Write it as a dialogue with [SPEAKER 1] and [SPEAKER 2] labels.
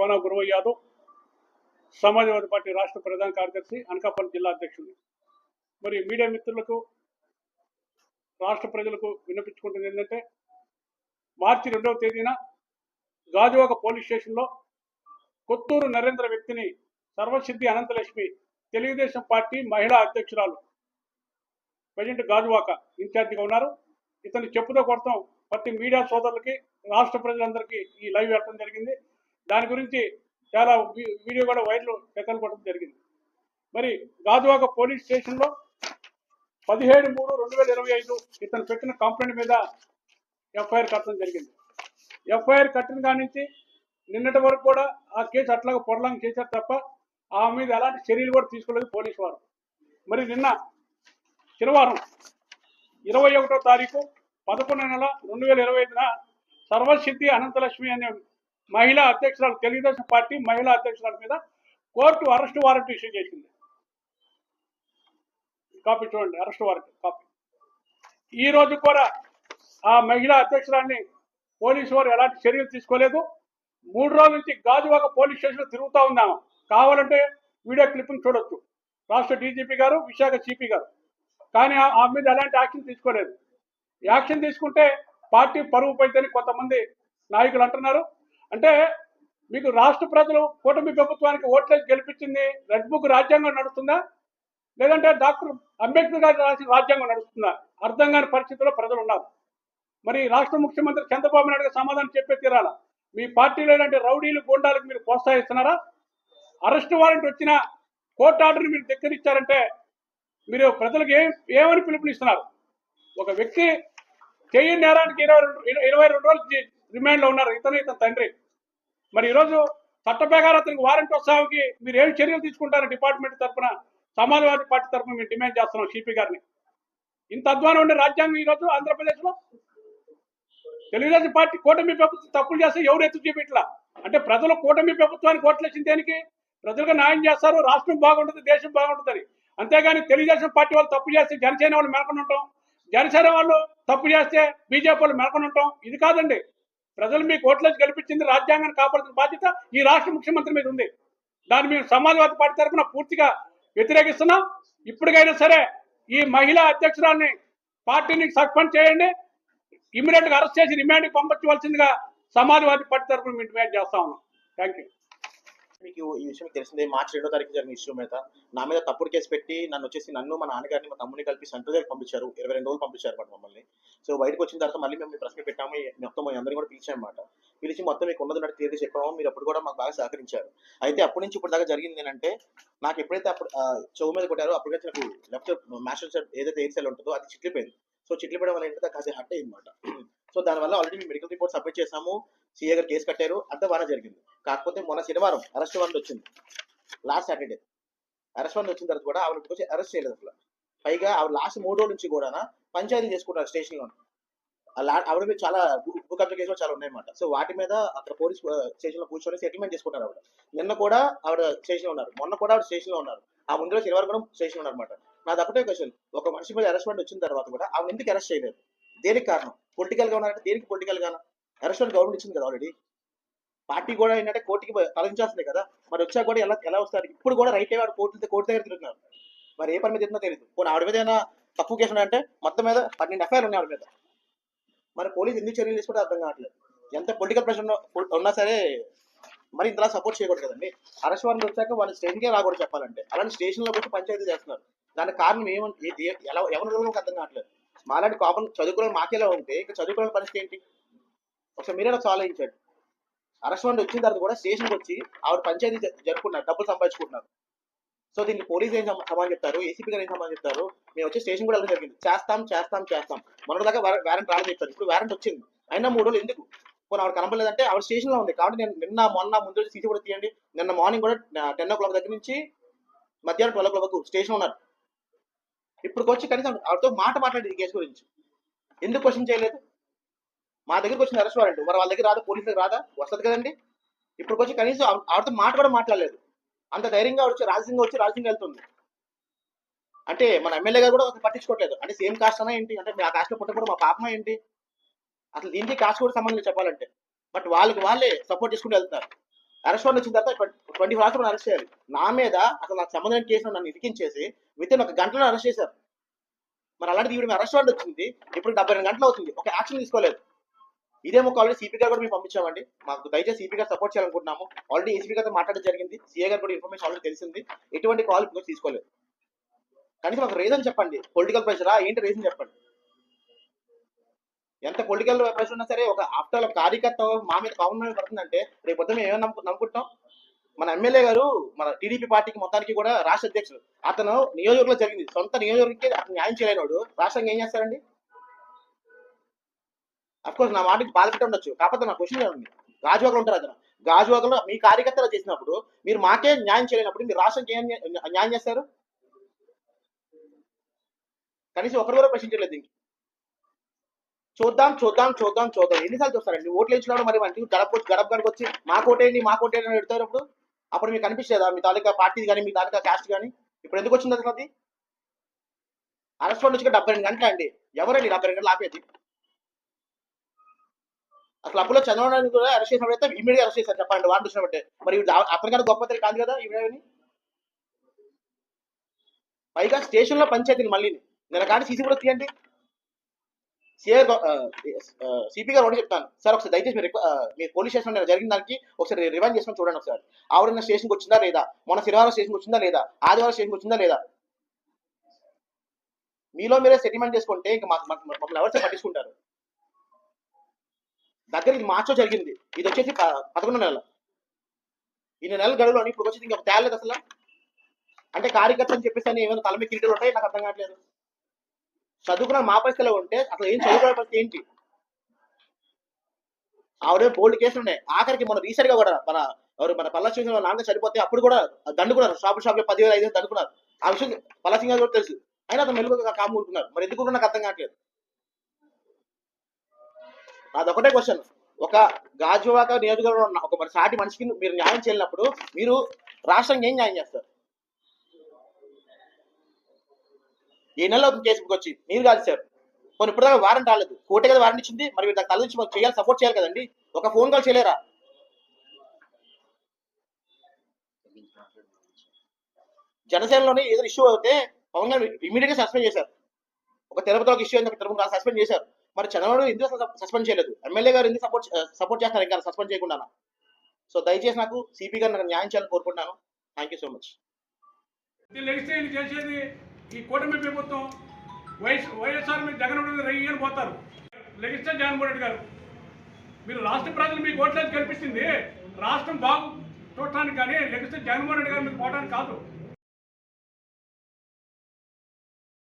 [SPEAKER 1] కోన Guruva Yadav Samajwadi party రాష్ట్ర ప్రధాన కార్యదర్శి అనకాపల్లి జిల్లా అధ్యక్షుడు మరి మీడియా మిత్రులకు రాష్ట్ర ప్రజలకు వినిపించుకుంటుంది ఏంటంటే మార్చి రెండవ తేదీన గాజువాక పోలీస్ స్టేషన్లో కొత్తూరు నరేంద్ర వ్యక్తిని సర్వసిద్ధి అనంతలక్ష్మి తెలుగుదేశం పార్టీ మహిళా అధ్యక్షురాలు ప్రజెంట్ గాజువాక ఇన్ఛార్జిగా ఉన్నారు. ఇతను చెప్పుతో కొడతాం. ప్రతి మీడియా సోదరులకి రాష్ట్ర ప్రజలందరికీ ఈ లైవ్ వెళ్ళడం జరిగింది. దాని గురించి చాలా వీ- వీడియో కూడా వైర్లు సెకలు కొట్టడం జరిగింది. మరి గాజువాక పోలీస్ స్టేషన్లో పదిహేడు మూడు రెండు వేల ఇరవై ఐదు ఇతను పెట్టిన కంప్లైంట్ మీద ఎఫ్ఐఆర్ కట్టడం జరిగింది. ఎఫ్ఐఆర్ కట్టిన దాని నుంచి నిన్నటి వరకు కూడా ఆ కేసు అట్లాగే పొడలాంగ్ చేశారు తప్ప ఆ మీద ఎలాంటి చర్యలు కూడా తీసుకోలేదు పోలీసు వారు. మరి నిన్న శనివారం ఇరవై ఒకటో తారీఖు పదకొండు నెల రెండు వేల ఇరవై ఐదున సర్వసిద్ధి అనంతలక్ష్మి అనే మహిళా అధ్యక్షురాలు తెలుగుదేశం పార్టీ మహిళా అధ్యక్షురాల మీద కోర్టు అరెస్ట్ వారెంట్ ఇష్యూ చేసింది. కాపీ చూడండి అరెస్ట్ వారెంట్ కాపీ. ఈ రోజు కూడా ఆ మహిళా అధ్యక్షురాన్ని పోలీసు వారు ఎలాంటి చర్యలు తీసుకోలేదు. మూడు రోజుల నుంచి గాజువాక పోలీస్ స్టేషన్ తిరుగుతూ ఉన్నాము. కావాలంటే వీడియో క్లిప్పింగ్ చూడొచ్చు. రాష్ట్ర డీజీపీ గారు విశాఖ సిపి గారు. కానీ ఆ- మీద ఎలాంటి యాక్షన్ తీసుకోలేదు. యాక్షన్ తీసుకుంటే పార్టీ పరువు పోయిందని కొంతమంది నాయకులు అంటున్నారు. అంటే మీకు రాష్ట్ర ప్రజలు కూటమి ప్రభుత్వానికి ఓట్లేసి గెలిపించింది రెడ్ బుక్ రాజ్యాంగం నడుస్తుందా? లేదంటే డాక్టర్ అంబేద్కర్ గారు రాసిన రాజ్యాంగం నడుస్తుందా? అర్థం కాని పరిస్థితుల్లో ప్రజలు ఉన్నారు. మరి రాష్ట్ర ముఖ్యమంత్రి చంద్రబాబు నాయుడు సమాధానం చెప్పే తీరాలా? మీ పార్టీలో ఇలాంటి రౌడీలు గూండాలకు మీరు ప్రోత్సహిస్తున్నారా? అరెస్ట్ వారెంట్ వచ్చిన కోర్టు ఆర్డర్ని మీరు దగ్గరిచ్చారంటే మీరు ప్రజలకు ఏం ఏమని పిలుపునిస్తున్నారు? ఒక వ్యక్తి చేయని నేరానికి ఇరవై రెండు ఇరవై- రెండు రోజులు రిమాండ్లో ఉన్నారు. ఇతను ఇతని తండ్రి. మరి ఈరోజు చట్ట ప్రకారం అతనికి వారెంట్ వస్తావుకి మీరు ఏం చర్యలు తీసుకుంటారు? డిపార్ట్మెంట్ తరఫున సమాజవాదీ పార్టీ తరఫున మేము డిమాండ్ చేస్తున్నాం సిపి గారిని. ఇంత అధ్వానం ఉండే రాజ్యాంగం ఈరోజు ఆంధ్రప్రదేశ్లో? తెలుగుదేశం పార్టీ కూటమి ప్రభుత్వం తప్పులు చేస్తే ఎవరు ఎత్తు చూపిట్లా? అంటే ప్రజలు కూటమి ప్రభుత్వానికి ఓట్లేసిన దేనికి? ప్రజలకు న్యాయం చేస్తారు రాష్ట్రం బాగుంటుంది దేశం బాగుంటుంది అంతేగాని తెలుగుదేశం పార్టీ వాళ్ళు తప్పు చేస్తే జనసేన వాళ్ళు మెలకొని ఉంటాం జనసేన వాళ్ళు తప్పు చేస్తే బీజేపీ వాళ్ళు మెలకొని ఉంటాం ఇది కాదండి. ప్రజలు మీకు ఓట్లేసి గెలిపించింది రాజ్యాంగాన్ని కాపాడుతున్న బాధ్యత ఈ రాష్ట్ర ముఖ్యమంత్రి మీద ఉంది. దాన్ని మేము సమాజవాదీ పార్టీ తరఫున పూర్తిగా వ్యతిరేకిస్తున్నాం. ఇప్పటికైనా సరే ఈ మహిళా అధ్యక్షురాల్ని పార్టీని సస్పెండ్ చేయండి. ఇమీడియట్గా అరెస్ట్ చేసి రిమాండ్కి పంపించవలసిందిగా సమాజవాది పార్టీ తరఫున మేము డిమాండ్ చేస్తా ఉన్నాం. థ్యాంక్ యూ
[SPEAKER 2] మీకు ఈ విషయం తెలిసిందే. మార్చి రెండో తారీఖు జరిగిన ఇష్యూ మీద నా మీద తప్పుడు కేసు పెట్టి నన్ను వచ్చేసి నన్ను మా నాన్నగారిని మా తమ్ముని కలిపి సెంటర్ దగ్గర పంపించారు. ఇరవై రెండు రోజులు పంపించారు అన్నమాట మమ్మల్ని. సో బయటకు వచ్చిన తర్వాత మళ్ళీ మేము ప్రశ్న పెట్టాము. మొత్తం మీ అందరిని కూడా పిలిచామన్నమాట పిలిచి మొత్తం మీకు ఉన్నది ఉన్నట్టు క్లియర్గా చెప్పాము. మీరు అప్పుడు కూడా మాకు బాగా సహకరించారు. అయితే అప్పటి నుంచి ఇప్పుడు దాకా జరిగింది ఏంటంటే నాకు ఎప్పుడైతే అప్పుడు చెవు మీద కొట్టారో అప్పటికే నాకు లెఫ్ట్ మాస్టర్ ఏదైతే ఎయిర్ సెల్ ఉంటుందో అది చిట్లిపోయింది. సో చిట్లిపోయడం వల్ల ఏంటంటే కాసేపు హట్ అయింది అనమాట సో దానివల్ల ఆల్రెడీ మేము మెడికల్ రిపోర్ట్ సబ్మిట్ చేసాము సీఏ గారు కేసు కట్టారు. అంత బాగా జరిగింది. కాకపోతే మొన్న శనివారం అరెస్ట్ వారెంట్ వచ్చింది. లాస్ట్ సాటర్డే అరెస్ట్ వారెంట్ వచ్చిన తర్వాత కూడా ఆవిడ వచ్చి అరెస్ట్ చేయలేదు అసలు. పైగా ఆవిడ లాస్ట్ మూడు రోజుల నుంచి కూడా పంచాయతీ చేసుకుంటారు స్టేషన్లో. ఆవిడ మీద చాలా భూ కేసులు చాలా ఉన్నాయన్నమాట. సో వాటి మీద అక్కడ పోలీస్ స్టేషన్లో కూర్చొని సెటిల్మెంట్ చేసుకుంటారు ఆవిడ. నిన్న కూడా ఆవిడ స్టేషన్లో ఉన్నారు. మొన్న కూడా ఆవిడ స్టేషన్లో ఉన్నారు. ఆ ముందులో శనివారం కూడా స్టేషన్లో ఉన్నారన్నమాట నాది ఒకటే క్వశ్చన్ ఒక మనిషి మీద అరెస్ట్ వచ్చిన తర్వాత కూడా ఆవిడ ఎందుకు అరెస్ట్ చేయలేదు? దేనికి కారణం? పొలిటికల్గా ఉన్నారంటే దేనికి పొలిటికల్ గానా? అరెస్ట్ గవర్నమెంట్ ఇచ్చింది కదా ఆల్రెడీ పార్టీ కూడా ఏంటంటే కోర్టుకి తరలించాల్సిందే కదా. మరి వచ్చా కూడా ఎలా ఎలా వస్తారు ఇప్పుడు కూడా రైట్ వాడు కోర్టు కోర్టు దగ్గర తిరుగుతున్నారు. మరి ఏ పని మీద తిరుగుతుందో తెలియదు పోనీ ఆవిడ మీద ఏమైనా తక్కువ కేసు ఉన్నాయంటే మొత్తం మీద పన్నెండు ఎఫ్ఐఆర్ ఉన్నాయి ఆవిడ మీద. మరి పోలీసు ఎందుకు చర్యలు తీసుకుంటే అర్థం కావట్లేదు. ఎంత పొలిటికల్ ప్రెషర్ ఉన్నా సరే మరి ఇంతలా సపోర్ట్ చేయకూడదు కదండి. అరెస్ట్ వారిని వచ్చాక వాళ్ళు స్టేషన్కే రాకూడదు చెప్పాలంటే. అలాంటి స్టేషన్లో వచ్చి పంచాయతీ చేస్తున్నారు. దానికి కారణం ఏమంటే ఎలా ఎవరి అర్థం కావట్లేదు. మాలాంటి కోపం చదువుకునే మాకేలా ఉంటే ఇంకా చదువుకునే పరిస్థితి ఏంటి? ఒకసారి మీరే నాకు ఆలోచించండి అరెస్ట్ వారెంట్ వచ్చిన తర్వాత కూడా స్టేషన్కి వచ్చి ఆవిడ పంచాయతీ జ- జరుపుకున్నారు డబ్బులు సంపాదించుకుంటున్నారు. సో దీనికి పోలీస్ ఏం సమాధానం చెప్తారు? ఏసీపీ గారు ఏం సమాధానం చెప్తారు? మేము వచ్చి స్టేషన్ కూడా వెళ్ళడం జరిగింది. చేస్తాం చేస్తాం చేస్తాం. మొన్న దాకా వారెంట్ రాలేదు చెప్తారు. ఇప్పుడు వారెంట్ వచ్చింది. అయినా మూడు రోజులు ఎందుకు? పోనీ ఆవిడ కనపడలేదంటే ఆవిడ స్టేషన్లో ఉంది. కాబట్టి నేను నిన్న మొన్న ముందు రోజు సీసీ కూడా తీయండి. నిన్న మార్నింగ్ కూడా టెన్ ఓ క్లాక్ దగ్గర నుంచి మధ్యాహ్నం ట్వెల్వ్ ఓ క్లాక్ స్టేషన్ ఉన్నారు. ఇప్పుడు వచ్చి కనీసం ఆవిడతో మాట మాట్లాడేది కేసు గురించి. ఎందుకు క్వశ్చన్ చేయలేదు? మా దగ్గరికి వచ్చిన అరెస్ట్ వారెంట్. మరి వాళ్ళ దగ్గర రాదా? పోలీసులకు రాదా? వస్తుంది కదండి. ఇప్పుడు వచ్చి కనీసం ఆవిడ- ఆవిడతో మాట కూడా మాట్లాడలేదు. అంత ధైర్యంగా వచ్చి రాజసింగ్ వచ్చి రాజసింగ్ వెళ్తుంది. అంటే మన ఎమ్మెల్యే గారు కూడా పట్టించుకోవట్లేదు. అంటే సేమ్ కాస్ట్ అన్నా ఏంటి? అంటే ఆ కాస్ట్ పుట్ట మా పాపమా ఏంటి? అసలు దీనికి కాస్ట్ కూడా సంబంధం చెప్పాలంటే. బట్ వాళ్ళకి వాళ్ళే సపోర్ట్ చేసుకుంటూ వెళ్తున్నారు. అరెస్ట్ వారెంట్ వచ్చిన తర్వాత ట్వంటీ ఫోర్ అవర్స్ అరెస్ట్ చేయాలి. నా మీద అసలు నాకు సంబంధం కేసు నన్ను ఇరికించేసి విత్ ఇన్ ఒక గంటలో అరెస్ట్ చేశారు. మరి అలాంటిది ఇప్పుడు అరెస్ట్ వారెంట్ వచ్చింది. ఇప్పుడు డెబ్బై రెండు గంటలు అవుతుంది. ఒక యాక్షన్ తీసుకోలేదు. ఇదే మాకు ఆల్రెడీ సిపి గారు కూడా మేము పంపించామండి. మాకు దయచేసి సిపి గారు సపోర్ట్ చేయాలనుకుంటున్నాము. ఆల్రెడీ ఏసీపీ గారితో మాట్లాడడం జరిగింది. సీఏ గారు కూడా ఇన్ఫర్మేషన్ ఆల్రెడీ తెలిసింది. ఎటువంటి కాల్ ఇప్పుడు తీసుకోలేదు. కనీసం ఒక రీజన్ చెప్పండి. పొలిటికల్ ప్రెషరా ఏంటి రీజన్ చెప్పండి. ఎంత పొలిటికల్ ప్రెషర్ ఉన్నా సరే ఒక ఆఫ్టర్ కార్యకర్త మా మీద పవన్ మీద పడుతుందంటే రేపు పొద్దున మేము ఏమైనా నమ్ము నమ్ముకుంటాం? మన ఎమ్మెల్యే గారు మన టీడీపీ పార్టీకి మొత్తానికి కూడా రాష్ట్ర అధ్యక్షుడు. అతను నియోజకవర్గంలో జరిగింది. సొంత నియోజకవర్గంకి అతను న్యాయం చేయలేనోడు. రాష్ట్రంగా ఏం చేస్తారండి? అఫ్ కోర్స్ నా మాటకి బాధపెట్టి ఉండొచ్చు. కాకపోతే నా క్వశ్చన్ ఉంది గాజువాకలు ఉంటారు అతను. గాజువాకలో మీ కార్యకర్తలు చేసినప్పుడు మీరు మాకే న్యాయం చేయలేనప్పుడు మీరు రాష్ట్రానికి ఏం న్యాయం చేస్తారు? కనీసం ఒకరు కూడా ప్రశ్నించలేదు దీనికి. చూద్దాం చూద్దాం చూద్దాం చూద్దాం. ఎన్నిసార్లు చూస్తారండి? ఓట్లు వేయించినాడు మరి మంచి గడప వచ్చి గడప గడప వచ్చి మా కోటేయండి మా కోటేయండి అని పెడతారు అప్పుడు అప్పుడు మీకు అనిపించలేదా? మీ తాలూకా పార్టీ కానీ మీ తాలూకా క్యాస్ట్ కానీ? ఇప్పుడు ఎందుకు వచ్చింది అసలు అది అరెస్ట్ నుంచి డెబ్బై రెండు గంటలు అండి. ఎవరండి డెబ్బై రెండు గంటలు ఆపేది? అసలు అప్పుడు చంద్రబాబు నాయుడు కూడా అరెస్ట్ చేసినప్పుడైతే ఇమీడియట్ అరెస్ట్ చేశారు చెప్పండి వాడు చూసినట్టే మరి అతని గొప్ప తెలియదు కాదు కదా ఈవిడని పైగా స్టేషన్లో పంచాయతీలు మళ్ళీ నేను కానీ సీసీ కూడా తీయండి. సిఐ సిపి గారు ఒకటి చెప్తాను. సార్ ఒకసారి దయచేసి మీరు మీరు మీ పోలీస్ స్టేషన్ జరిగిన దానికి ఒకసారి రివైండ్ చేసుకొని చూడండి ఒకసారి. ఆవిడ స్టేషన్కి వచ్చిందా లేదా? మొన్న శనివారం స్టేషన్కి వచ్చిందా లేదా? ఆదివారం స్టేషన్కి వచ్చిందా లేదా? మీలో మీరే సెటిల్మెంట్ చేసుకుంటే ఇంకా మమ్మల్ని ఎవరు పట్టించుకుంటారు. దగ్గర ఇది మార్చో జరిగింది. ఇది వచ్చేసి పదకొండు నెలలు ఇన్ని నెలల గడువులోని ఇప్పుడు వచ్చేసి ఇంకా తేలేదు అసలు. అంటే కార్యకర్త అని చెప్పేసి ఏమైనా తలమే కిరీటాలు ఉంటాయి? నాకు అర్థం కావట్లేదు. చదువుకున్న మా పరిస్థితిలో ఉంటే అసలు ఏం చదువుకునే పరిస్థితి ఏంటి? ఆవిడ బోల్డ్ కేసులు ఉన్నాయి. ఆఖరికి మన రీసెంట్గా కూడా మన ఎవరు మన పల్లా సింగ్ నాన్న చనిపోతే అప్పుడు కూడా దండుకున్నారు. షాపు షాప్లో పదివేలు ఐదు దండుకున్నారు. ఆ విషయం పల్లా సింగ్ గారు కూడా తెలుసు. అయినా అతను మెలుగుగా కాము మరి ఎందుకు నాకు అర్థం కావట్లేదు. అదొకటే క్వశ్చన్ ఒక గాజువాక నియోజకవర్గంలో ఉన్న ఒక మన సాటి మనిషికి మీరు న్యాయం చేయనప్పుడు మీరు రాష్ట్రానికి ఏం న్యాయం చేస్తారు? ఈ నెలలో కేసు వచ్చి మీరు కాదు సార్ కొన్ని ఇప్పుడు దాకా రాలేదు. కోర్టే కదా వారంట్ ఇచ్చింది. మరి మీరు దానికి తలదించి మాకు చేయాలి సపోర్ట్ చేయాలి కదండి. ఒక ఫోన్ కాల్ చేయలేరా? జనసేనలోనే ఏదో ఇష్యూ అయితే పవన్ గారు ఇమీడియట్గా సస్పెండ్ చేశారు. ఒక తిరుపతిలో ఒక ఇష్యూ అయింది తిరుపతి సస్పెండ్ చేశారు. మరి చంద్రబాబు ఎందుకు సస్పెండ్ చేయలేదు? ఎమ్మెల్యే గారు ఎందుకు సపోర్ట్ సపోర్ట్ చేస్తారు ఇంకా సస్పెండ్ చేయకుండా? సో దయచేసి నాకు సిపి గారు నాకు న్యాయం చేయాలని కోరుకుంటున్నాను. థ్యాంక్ యూ సో మచ్
[SPEAKER 1] చేసేది ఈ కూటమి ప్రభుత్వం వైఎస్ వైఎస్ఆర్ మీద జగన్ మీద రెయ్యని పోతారు. లెగిస్తే జగన్మోహన్ రెడ్డి గారు. మీరు రాష్ట్ర ప్రజలు మీకు ఓట్లేదు కనిపిస్తుంది రాష్ట్రం బాగు చూడటానికి కానీ లెగిస్తే జగన్మోహన్ రెడ్డి గారు మీకు పోవడానికి కాదు.